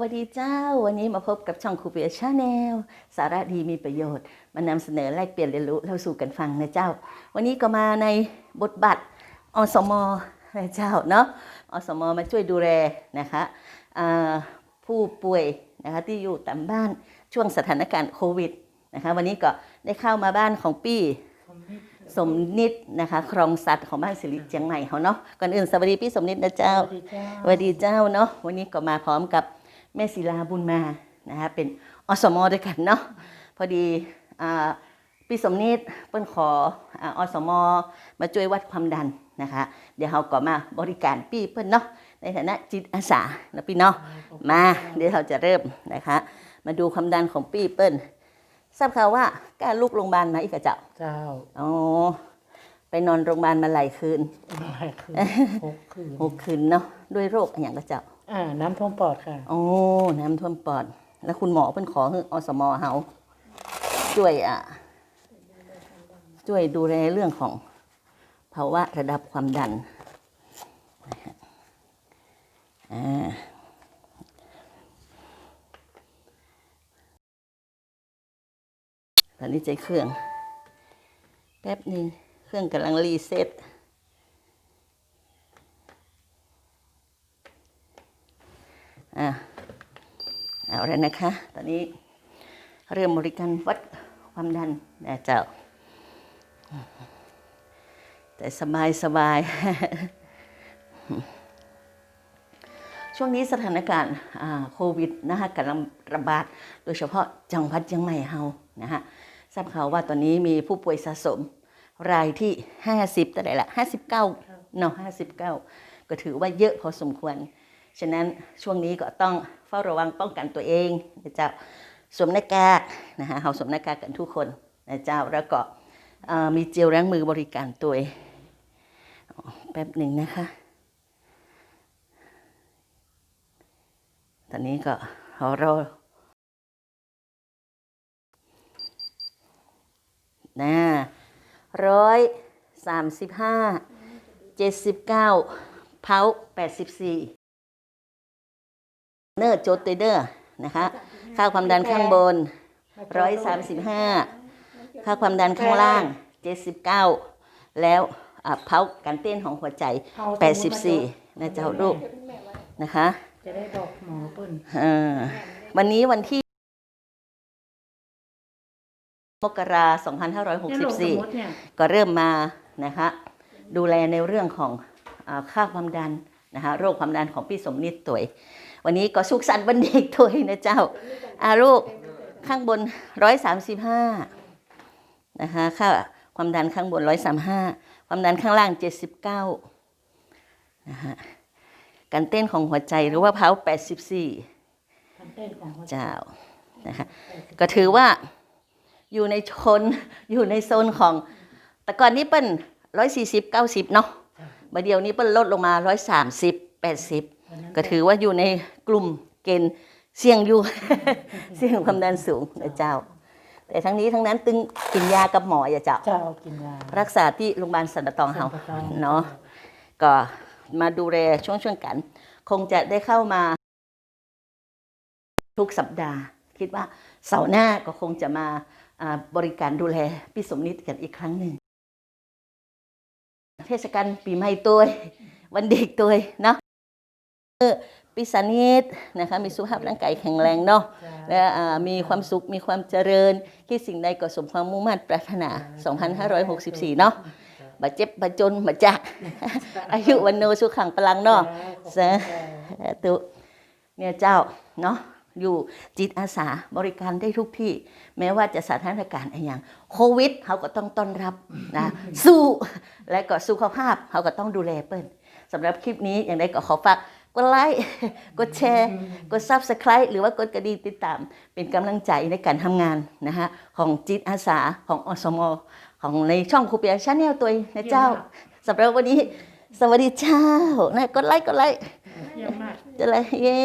วัสดีเจ้า วันนี้มาพบกับช่องครูเปียชาแนลสาระดีมีประโยชน์ มานำเสนอแลกเปลี่ยนเรียนรู้เล่าสู่กันฟังนะเจ้า วันนี้ก็มาในบทบาทอสมนะเจ้าเนาะอสมมาช่วยดูแลนะคะอ่าผู้ป่วยนะคะที่อยู่ตามบ้านช่วงสถานการณ์โควิดนะคะวันนี้ก็ได้เข้ามาบ้านของปี้สมนิดนะคะครองสัตว์ของบ้านสิริเจียงใหม่เขาเนาะก่อนอื่นสวัสดีพี่สมนิดนะเจ้าสวัสดีเจ้าสวัสดีเจ้าเนาะวันนี้ก็มาพร้อมกับ แม่ศิลาบุญมานะคะเป็นอสมด้วยกันเนาะพอดีอ่าพี่สมนิดเปิ้นขออ่าอสมมาช่วยวัดความดันนะคะ เดี๋ยวเราก็มาบริการพี่เปิ้นเนาะในฐานะจิตอาสานะพี่เนาะมาเดี๋ยวเราจะเริ่มนะคะ มาดูความดันของพี่เปิ้นทราบข่าวว่ากล้าลูกโรงพยาบาลมาอีกอะเจ้าเจ้าอ๋อไปนอนโรงพยาบาลมาหลายคืนหลายคืนหกคืนหกคืนเนาะด้วยโรคอะไรอย่างก็เจ้า อ่า น้ำท่วมปอดค่ะ โอ้ น้ำท่วมปอด แล้วคุณหมอเพิ่นขอให้อสมอเฮาช่วยอะ ช่วยดูแลเรื่องของภาวะระดับความดันอ่าตอนนี้ใจเครื่อง แป๊บหนึ่งเครื่องกำลังรีเซ็ต อะเอาแล้วนะคะ ตอนนี้เริ่มบริการวัดความดันนะเจ้าแต่สบายสบายช่วงนี้สถานการณ์โควิดนะคะกำลังระบาด โดยเฉพาะจังหวัดเชียงใหม่เฮานะฮะทราบข่าวว่าตอนนี้มีผู้ป่วยสะสมรายที่ 50ตั้งแต่ละ59เนาะ59 ก็ถือว่าเยอะพอสมควร ฉะนั้นช่วงนี้ก็ต้องเฝ้าระวังป้องกันตัวเองนะเจ้าสวมหน้ากากนะฮะเราสวมหน้ากากกันทุกคนนะเจ้าแล้วก็มีเจลล้างมือบริการตัวแป๊บหนึ่งนะคะ ตอนนี้ก็รอรอนะร้อยสามสิบห้าเจ็ดสิบเก้าเผาแปดสิบสี่ เนอร์โจตเดอร์นะคะค่าความดันข้างบน 135 ค่าความดันข้างล่าง 79 แล้วอะเผาการเต้นของหัวใจ 84 นะเจ้าลูกนะคะ จะได้บอกหมอเปิ้นเอ่อวันนี้วันที่มกราคมเนี่ยหลวงสมมติ2564เนี่ยก็เริ่มมานะคะดูแลในเรื่องของอาค่าความดันนะคะโรคความดันของพี่สมนิดตัวย วันนี้ก็สุขสันต์วันเด็กตัวยนะเจ้าอาลูกข้างบน135นะคะค่าความดันข้างบน135ความดันข้างล่าง79นะคะการเต้นของหัวใจหรือว่าเผา84การเต้นของหัวใจเจ้านะคะก็ถือว่าอยู่ในชนอยู่ในโซนของแต่ก่อนนี้เปิ้นร้อยสี่สิบเก้าสิบเนาะบัดเดียวนี้เปิ้นลดลงมาร้อยสามสิบแปดสิบวันนั้น ก็ถือว่าอยู่ในกลุ่มเกณฑ์เสี่ยงอยู่ เสี่ยงความดันสูงนะเจ้า แต่ทั้งนี้ทั้งนั้นตึงกินยากับหมออย่าเจ้า เจ้ากินยารักษาที่โรงพยาบาลสันตะตองเฮาสันตะตองเนาะก็มาดูแลช่วงช่วงๆกัน คงจะได้เข้ามา ทุกสัปดาห์ คิดว่าเสาร์หน้าก็คงจะมาอ่าบริการดูแลพี่สมนิดกันอีกครั้งหนึ่งเทศกาลปีใหม่ตัววันเด็กตัวเนาะเออ ปีสานิดนะคะมีสุขภาพร่างกายแข็งแรงเนาะเจ้าและอ่ามีความสุขมีความเจริญ คิดสิ่งใดก็สมความมุ่งมั่นปรารถนา 2564 เนาะบาดเจ็บบาดจนบาดจากอายุวันโนสุขังพลังเนาะเจ้าตุเนี่ยเจ้าเนาะอยู่จิตอาสาบริการได้ทุกที่ แม้ว่าจะสถานการณ์อะไรอย่างโควิดเขาก็ต้องต้อนรับนะสู้และก็สุขภาพเขาก็ต้องดูแลเปิ้นสำหรับคลิปนี้อย่างไรก็ขอฝาก กดไลค์กดแชร์ กด Subscribe หรือว่ากดกระดิ่งติดตาม เป็นกำลังใจในการทำงานนะคะของจิตอาสาของอสมของในช่องครูเปียชาแนลตัวเองนะเจ้าสำหรับวันนี้ สวัสดีเจ้านะกดไลค์กดไลค์เยี่ยมมากจะไรเย้